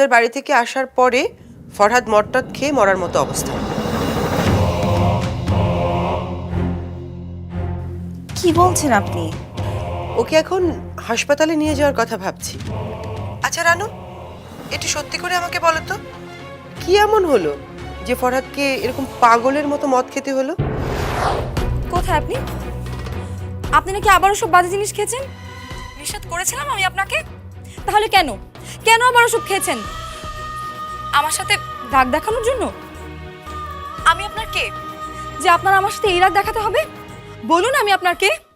তোমাদের বাড়ি থেকে আসার পরে ফরহাদ মটটট খেয়ে মরার মতো অবস্থা। কি বলছেন আপনি? ওকে এখন হাসপাতালে নিয়ে যাওয়ার কথা ভাবছি। আচ্ছা রানু একটু সত্যি করে আমাকে বলো তো কি এমন হলো যে ফরহাদকে এরকম পাগলের মতো মদ খেতে হলো? কোথায় আপনি? আপনি নাকি আবারও সব বাজে জিনিস খেয়েছেন? নিষেধ করেছিলাম আমি আপনাকে? তাহলে কেন? কেন আমার ওষুধ খেয়েছেন? আমার সাথে রাগ দেখানোর জন্য? আমি আপনার কে? যে আপনার আমার সাথে এই রাগ দেখাতে হবে? বলুন আমি আপনার কে?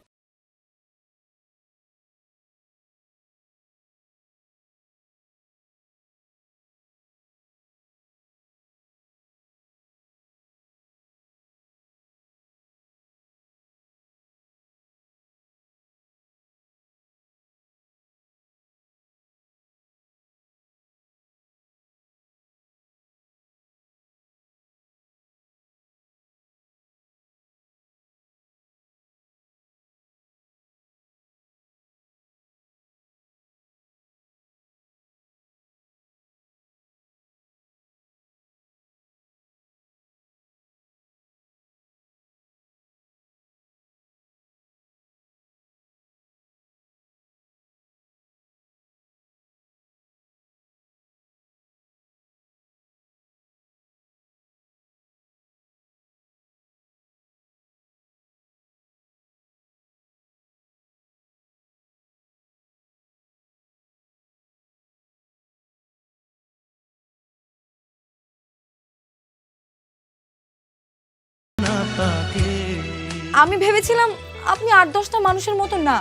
আমি ভেবেছিলাম আপনি আট দশটা মানুষের মতো না।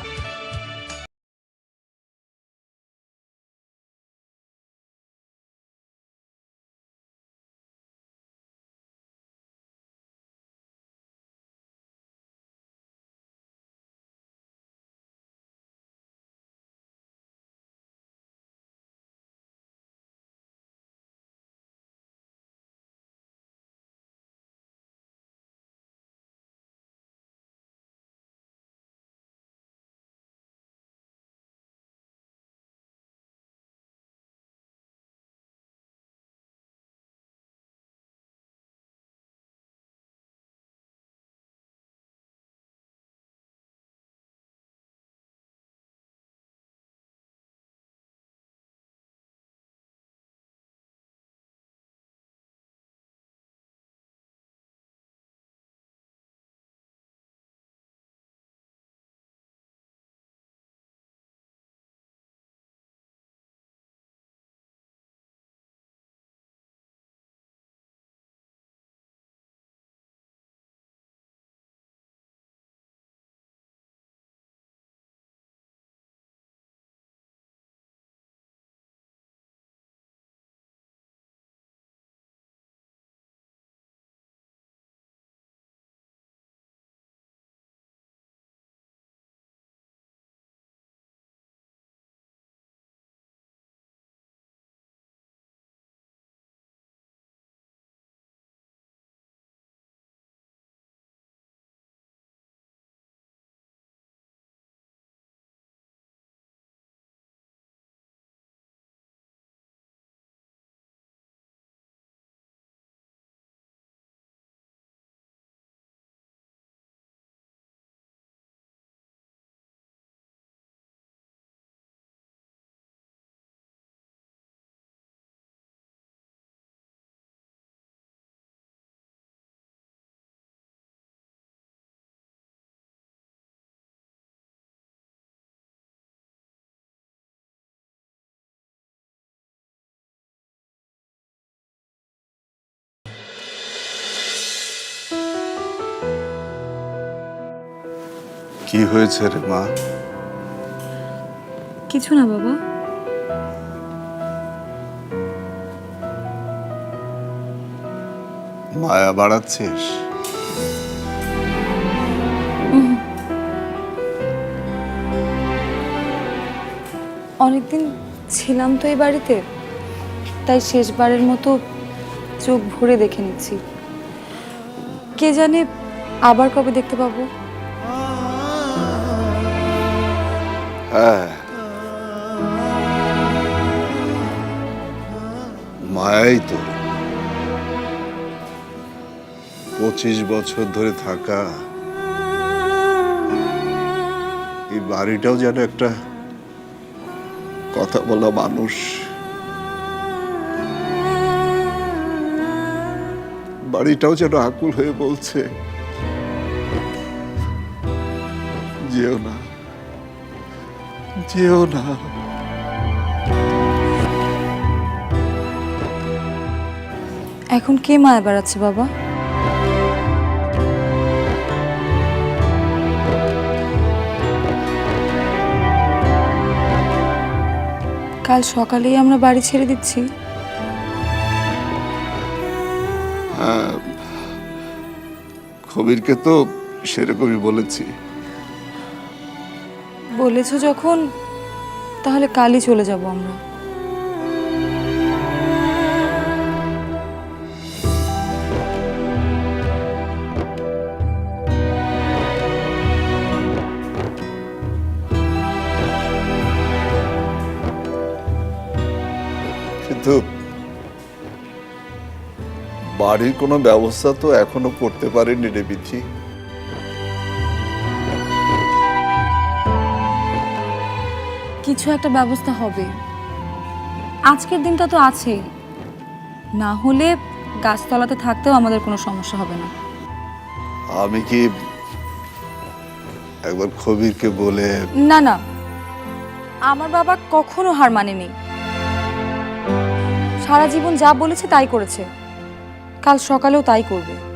কি হয়েছে রে মা? কিছু না বাবা। মায়া বাড়াচ্ছিস? অনেকদিন ছিলাম তো এই বাড়িতে তাই শেষবারের মতো চোখ ভরে দেখে নিচ্ছি। কে জানে আবার কবে দেখতে পাবো? হ্যাঁ। এই তো। পঁচিশ বছর ধরে থাকা এই বাড়িটাও যেন একটা কথা বলা মানুষ। বাড়িটাও যেন আকুল হয়ে বলছে, যেও না। যেও না। এখন কে মায়া বেড়াচ্ছে বাবা? কাল সকালেই আমরা বাড়ি ছেড়ে দিচ্ছি। কবিরকে তো সেরকমই বলেছি। বলেছ যখন, তাহলে কালই চলে যাব আমরা। কিন্তু বাড়ির কোনো ব্যবস্থা তো এখনও করতে পারেনি রে কিছু একটা ব্যবস্থা হবে। আজকের দিনটা তো আছে না হলে গাছতলাতে থাকতেও আমাদের কোনো সমস্যা হবে না। আমি কি একবার কবিরকে বলে না না। আমার বাবা কখনো হার মানেনি। সারা জীবন যা বলেছে তাই করেছে। কাল সকালেও তাই করবে।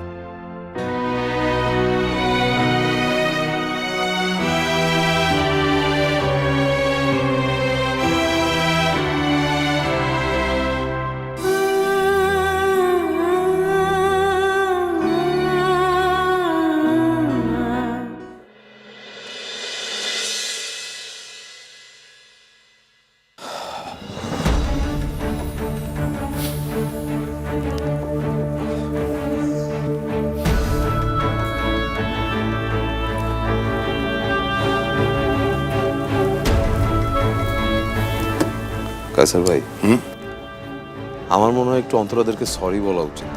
কায়সার ভাই। আমার মনে হয় একটু অন্তরাদেরকে সরি বলা উচিত।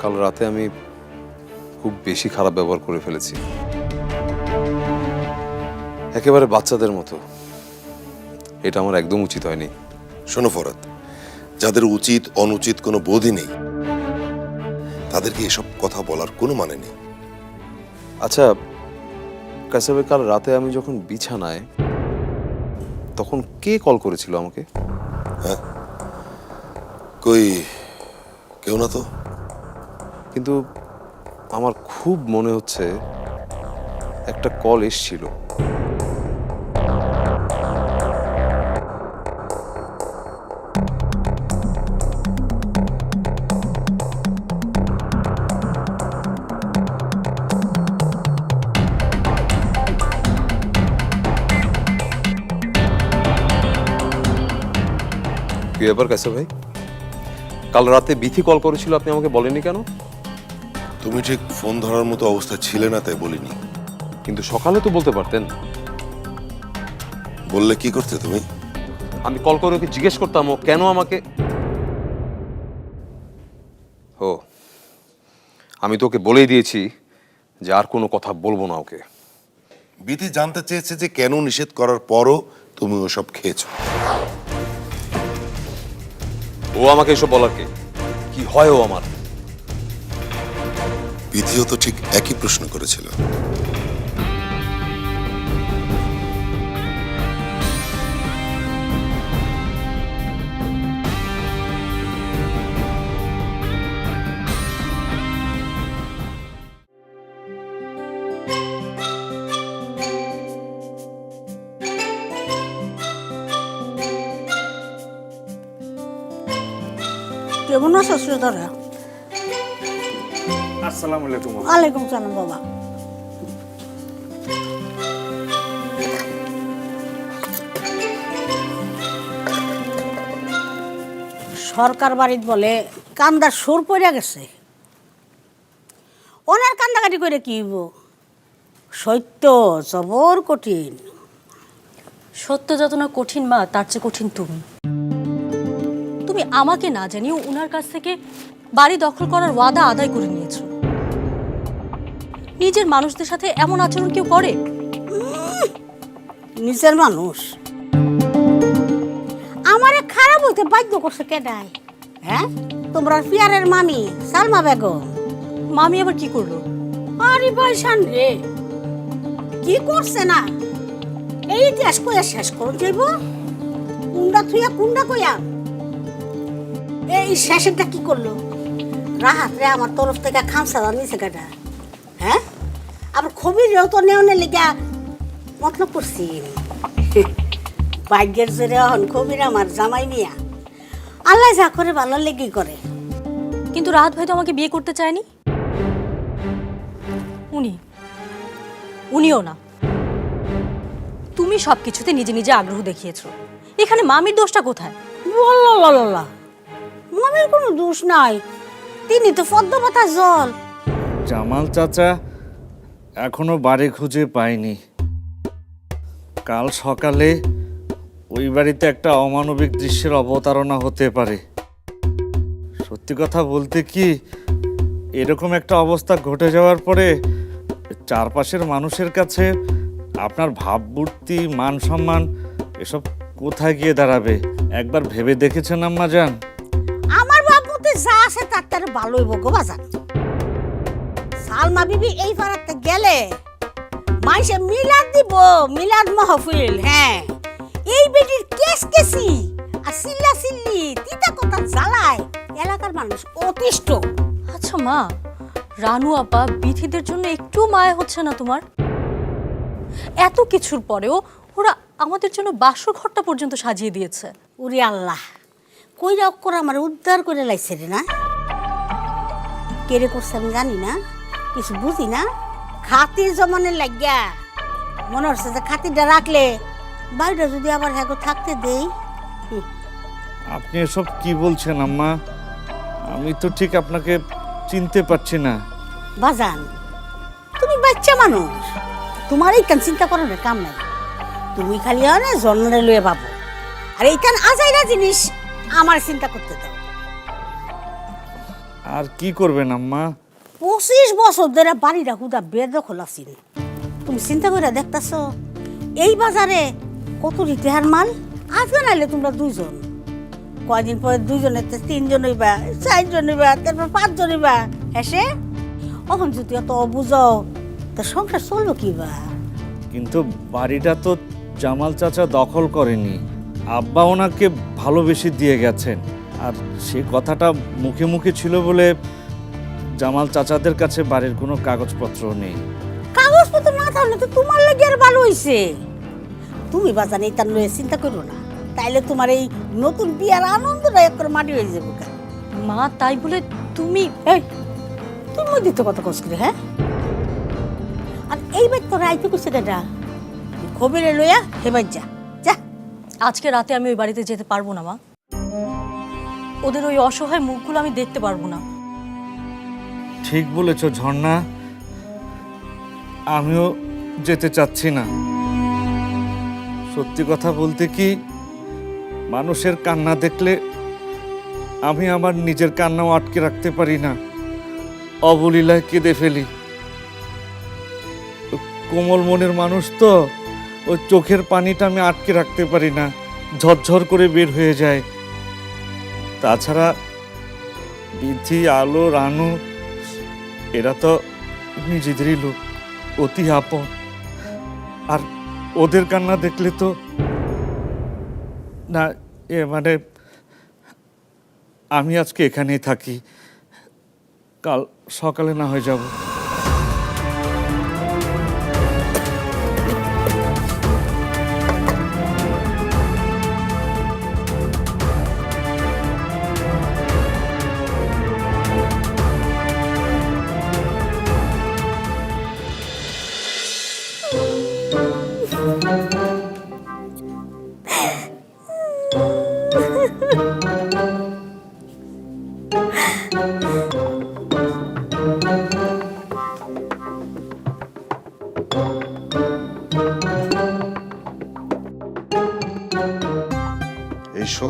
কাল রাতে আমি খুব বেশি খারাপ ব্যবহার করে ফেলেছি। একেবারে বাচ্চাদের মতো। এটা আমার একদম উচিত হয়নি। শোনো ফরাদ যাদের উচিত অনুচিত কোনো বোধই নেই তাদেরকে এসব কথা বলার কোনো মানে নেই। আচ্ছা ভাই কাল রাতে আমি যখন বিছানায় তখন কে কল করেছিল আমাকে? কই কেউ না তো? কিন্তু আমার খুব মনে হচ্ছে একটা কল এসছিল। ব্যাপার কাছে ভাই? কাল রাতে বিথি কল করেছিল আপনি আমাকে বলেননি কেন? তুমি ঠিক ফোন ধরার মতো অবস্থা ছিলে না তাই বলিনি। কিন্তু সকালে তো বলতে পারতেন। বললে কি করতে তুমি? আমি কল করে ওকে জিজ্ঞেস করতাম ও কেন আমাকে ও আমি তোকে বলেই দিয়েছি যে আর কোনো কথা বলব না ওকে। বিধি জানতে চেয়েছে যে কেন নিষেধ করার পরও তুমি ওসব খেয়েছো। ও আমাকে এসব বলার কে? কি হয় ও আমার? বিধিও তো ঠিক একই প্রশ্ন করেছিল। আসসালামু আলাইকুম ওয়ালাইকুম সালাম বাবা। সরকার বাড়িত বলে কান্দার সুর পড়ে গেছে। ওনার কান্দাকাটি করে কি হইব? সত্য জবর কঠিন। সত্য যত না কঠিন মা তার চেয়ে কঠিন তুমি। তুমি আমাকে না জানিয়ে ওনার কাছ থেকে বাড়ি দখল করার ওয়াদা আদায় করে নিয়েছো। নিজের মানুষদের সাথে এমন আচরণ কেউ করে? নিজের মানুষ? আমারে খারাপ হইতে বাধ্য করছে কে কেডাই হ্যাঁ? তোমরা পিয়ারের মামি সালমা বেগম। মামি আবার কি করল? আরে বাইশান রে কি করছে না? এই ইতিহাস কইয়া শেষ করুন যাইব। কুন্ডা থুইয়া কুন্ডা কইয়া এই শেষেরটা কি করল? রাহাত রে আমার তরফ থেকে খামসা নিছে কাটা। হ্যাঁ? আবার খবির রেও তো নেওনে লেগা মতলব করছি। ভাগ্যের জোরে হন খবির আমার জামাই মিয়া। আল্লাহ যা করে ভালো লেগেই করে। কিন্তু রাহাত ভাই তো আমাকে বিয়ে করতে চায়নি। উনি উনিও না। তুমি সব কিছুতে নিজে নিজে আগ্রহ দেখিয়েছো। এখানে মামির দোষটা কোথায়? বল্লা মামির কোনো দোষ নাই। তিনি তো পদ্ম পাতা জল। জামাল চাচা, এখনও বাড়ি খুঁজে পায়নি কাল সকালে ওই বাড়িতে একটা অমানবিক দৃশ্যের অবতারণা হতে পারে। সত্যি কথা বলতে কি, এরকম একটা অবস্থা ঘটে যাওয়ার পরে চারপাশের মানুষের কাছে আপনার ভাবমূর্তি, মান সম্মান, এসব কোথায় গিয়ে দাঁড়াবে? একবার ভেবে দেখেছেন আম্মা যান আমার বাবুতে যা আছে তার তার ভালোই বকো বাজান সালমা বিবি এই পাড়াতে গেলে মাইসে মিলাদ দিব মিলাদ মাহফিল হ্যাঁ। এই বেটির কেস কেসি আর সিল্লা সিল্লি তিতা কথা জ্বালায় এলাকার মানুষ অতিষ্ঠ। আচ্ছা মা রানু আপা বিথিদের জন্য একটু মায়া হচ্ছে না তোমার? এত কিছুর পরেও ওরা আমাদের জন্য বাসর ঘরটা পর্যন্ত সাজিয়ে দিয়েছে। উরি আল্লাহ কইরা অক্ষর আমার উদ্ধার করে লাইছে রে না? কেড়ে করছে আমি জানি না কিছু বুঝি না। খাতির জমানের লাগিয়া মনে হচ্ছে যে খাতিরটা রাখলে বাড়িটা যদি আবার হ্যাঁ থাকতে দেই। আপনি এসব কি বলছেন আম্মা? আমি তো ঠিক আপনাকে চিনতে পারছি না। বাজান তুমি বাচ্চা মানুষ। তোমার এইখান চিন্তা করো না কাম নাই। তুমি খালি হয় না জন্মরে লয়ে পাবো আর এইখান আজাইরা জিনিস আমার চিন্তা করতে দাও। আর কি করবেন আম্মা? পঁচিশ বছর ধরে বাড়িটা হুদা বেদখল আছিল তুমি চিন্তা করে দেখতেছ এই বাজারে কত রিতেহার মাল? আজকে নাইলে তোমরা দুইজন। কয়দিন পরে দুইজনের তো তিনজন হইবা চারজন হইবা তারপর পাঁচজন হইবা এসে এখন যদি অত বুঝাও তা সংসার চলবো কি বা কিন্তু বাড়িটা তো জামাল চাচা দখল করেনি। আব্বা ওনাকে ভালোবেসে দিয়ে গেছেন। আর সে কথাটা মুখে মুখে ছিল বলে জামাল চাচাদের কাছে বাড়ির কোনো কাগজপত্র নেই। কাগজপত্র না থাকলে তো তোমার লাগে আর ভালো হইছে। তুমি বাজান তার লয়ে চিন্তা করো না। তাইলে তোমার এই নতুন বিয়ার আনন্দটা এক করে মাটি হয়ে যাবে মা, তাই বলে তুমি, এই, তুমি মধ্যে তো কত কষ্ট করে হ্যাঁ? আর এইবার তো রাইতে কইছে কেটা খবরে লইয়া হেবার যা। আজকে রাতে আমি ওই বাড়িতে যেতে পারব না, মা। ওদের ওই অসহায় মুখগুলো আমি দেখতে পারব না। ঠিক বলেছ, ঝর্ণা। আমিও যেতে চাচ্ছি না। সত্যি কথা বলতে কি, মানুষের কান্না দেখলে আমি আমার নিজের কান্নাও আটকে রাখতে পারি না। অবলীলায় কেঁদে ফেলি। কোমল মনের মানুষ তো। ওই চোখের পানিটা আমি আটকে রাখতে পারি না। ঝরঝর করে বের হয়ে যায়। তাছাড়া বিধি, আলো, রানু, এরা তো নিজেদেরই লোক, অতি আপন। আর ওদের কান্না দেখলে তো না, এ মানে আমি আজকে এখানেই থাকি। কাল সকালে না হয়ে যাব।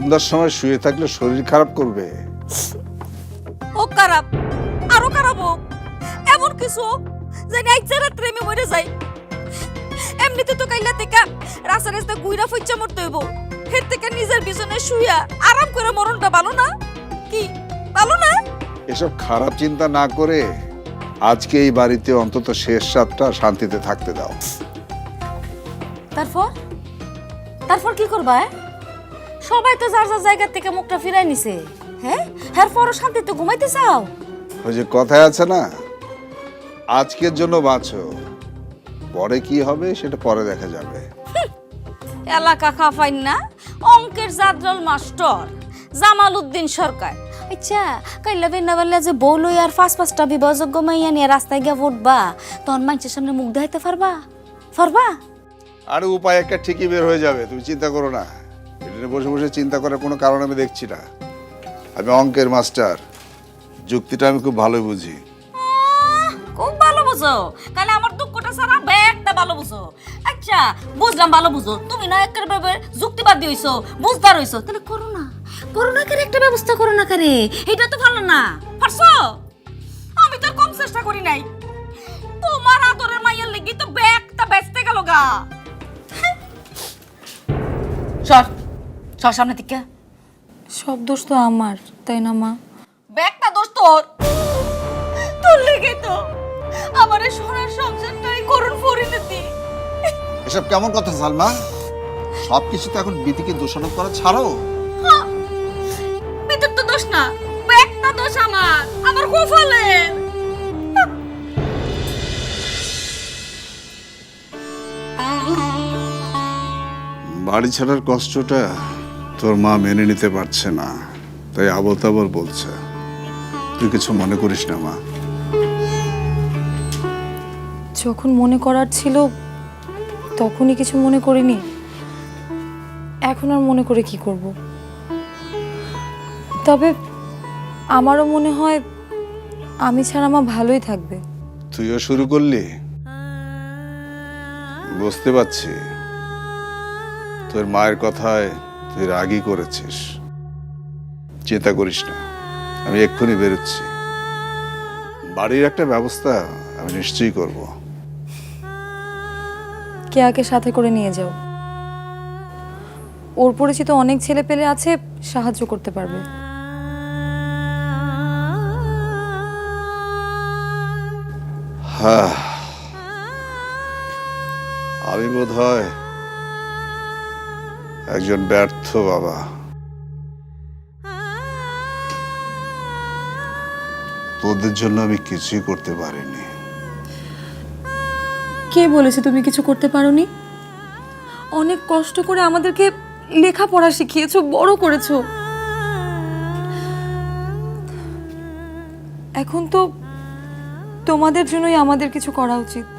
সন্ধ্যার সময় শুয়ে থাকলে শরীর খারাপ করবে। ও খারাপ আরও খারাপ হোক। এমন কিছু জানি আজ রাত্রে আমি মরে যাই এমনিতে তো কাইলা থেকে রাস্তা রাস্তা গুইরা ফুচ্চা মরতে হইব। হের থেকে নিজের বিছানায় শুইয়া আরাম করে মরণটা ভালো না? কি ভালো না? এসব খারাপ চিন্তা না করে আজকে এই বাড়িতে অন্তত শেষ সাতটা শান্তিতে থাকতে দাও। তারপর? তারপর কি করবা এ? সবাই তো যার যার জায়গা থেকে মুখটা ফিরাই নিছে। হ্যাঁ? হ্যার পরও শান্তিতে ঘুমাইতে চাও? ওই যে কথায় আছে না আজকের জন্য বাঁচো। পরে কি হবে সেটা পরে দেখা যাবে। এলাকা খাফাইন না অঙ্কের জাদরল মাস্টার জামাল উদ্দিন সরকার। আচ্ছা কাইলা বেন্না বেলা যে বউ লই আর পাঁচ পাঁচটা বিবাহযোগ্য মাইয়া নিয়ে রাস্তায় গিয়ে ভোটবা তখন মানুষের সামনে মুখ দেখাইতে পারবা? পারবা? আর উপায় একটা ঠিকই বের হয়ে যাবে তুমি চিন্তা করো না। এটা বসে বসে চিন্তা করার কোনো কারণ আমি দেখছি না। আমি অঙ্কের মাস্টার। যুক্তিটা আমি খুব ভালোই বুঝি। খুব ভালো বুঝো। তাহলে আমার দুঃখটা সারা ব্যাগটা ভালো বুঝো। আচ্ছা বুঝলাম ভালো বুঝো। তুমি না একের ভাবে যুক্তিবাদী হইছো বুঝদার হইছো। তাহলে করো না। করো না করে একটা ব্যবস্থা করো না করে এটা তো ভালো না। পারছ আমি তো কম চেষ্টা করি নাই। তোমার আদরের মাইয়ের লেগে তো ব্যাগটা বেচতে গেল গা। সর সর সামনে থেকে সব দোষ তো আমার তাই না মা? ব্যাগটা দোষ তোর। তোর লেগে তো আমার এই সোনার সংসারটাই করুণ পরিণতি। এসব কেমন কথা সালমা? সব কিছু তো এখন বিধিকে দোষারোপ করা ছাড়ো ভিতর তো দোষ না ব্যাগটা দোষ আমার আমার কপালের বাড়ি ছাড়ার কষ্টটা তোর মা মেনে নিতে পারছে না। তাই আবল তাবল বলছে তুই কিছু মনে করিস না মা। যখন মনে করার ছিল তখনই কিছু মনে করিনি। এখন আর মনে করে কি করব? তবে আমারও মনে হয় আমি ছাড়া মা ভালোই থাকবে। তুইও শুরু করলি? বুঝতে পারছি। তোর মায়ের কথায় তুই রাগই করেছিস। চিন্তা করিস না আমি এক্ষুনি বেরোচ্ছি। বাড়ির একটা ব্যবস্থা আমি নিশ্চয়ই করব। কেয়াকে সাথে করে নিয়ে যাও। ওর পরিচিত অনেক ছেলে পেলে আছে সাহায্য করতে পারবে। হ্যাঁ। আমি বোধ হয় একজন ব্যর্থ বাবা। তোদের জন্য আমি কিছুই করতে পারিনি। কে বলেছে তুমি কিছু করতে পারোনি? অনেক কষ্ট করে আমাদেরকে লেখাপড়া শিখিয়েছো, বড় করেছ। এখন তো তোমাদের জন্যই আমাদের কিছু করা উচিত।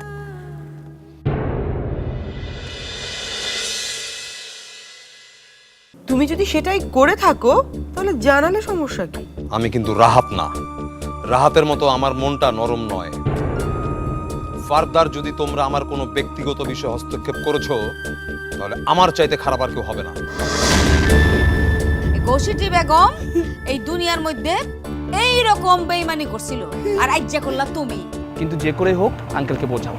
তুমি যদি সেটাই করে থাকো তাহলে জানালে সমস্যা কি? আমি কিন্তু রাহাত না। রাহাতের মতো আমার মনটা নরম নয়। ফারদার যদি তোমরা আমার কোনো ব্যক্তিগত বিষয়ে হস্তক্ষেপ করেছ তাহলে আমার চাইতে খারাপ আর কেউ হবে না। কৌশিটি বেগম এই দুনিয়ার মধ্যে এই রকম বেইমানি করছিল আর আজ্জা করলা তুমি। কিন্তু যে করে হোক আঙ্কেলকে বোঝাও।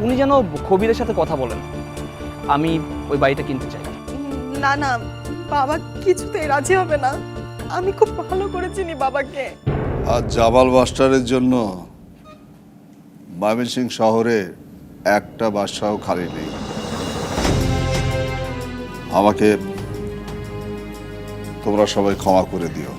উনি যেন কবিরের সাথে কথা বলেন। আমি ওই বাড়িটা কিনতে চাই। না না, বাবা কিছুতেই রাজি হবে না। আমি খুব ভালো করে চিনি বাবাকে। আর জাবাল মাস্টারের জন্য ময়মনসিং শহরে একটা বাসাও খালি নেই। আমাকে তোমরা সবাই ক্ষমা করে দিও।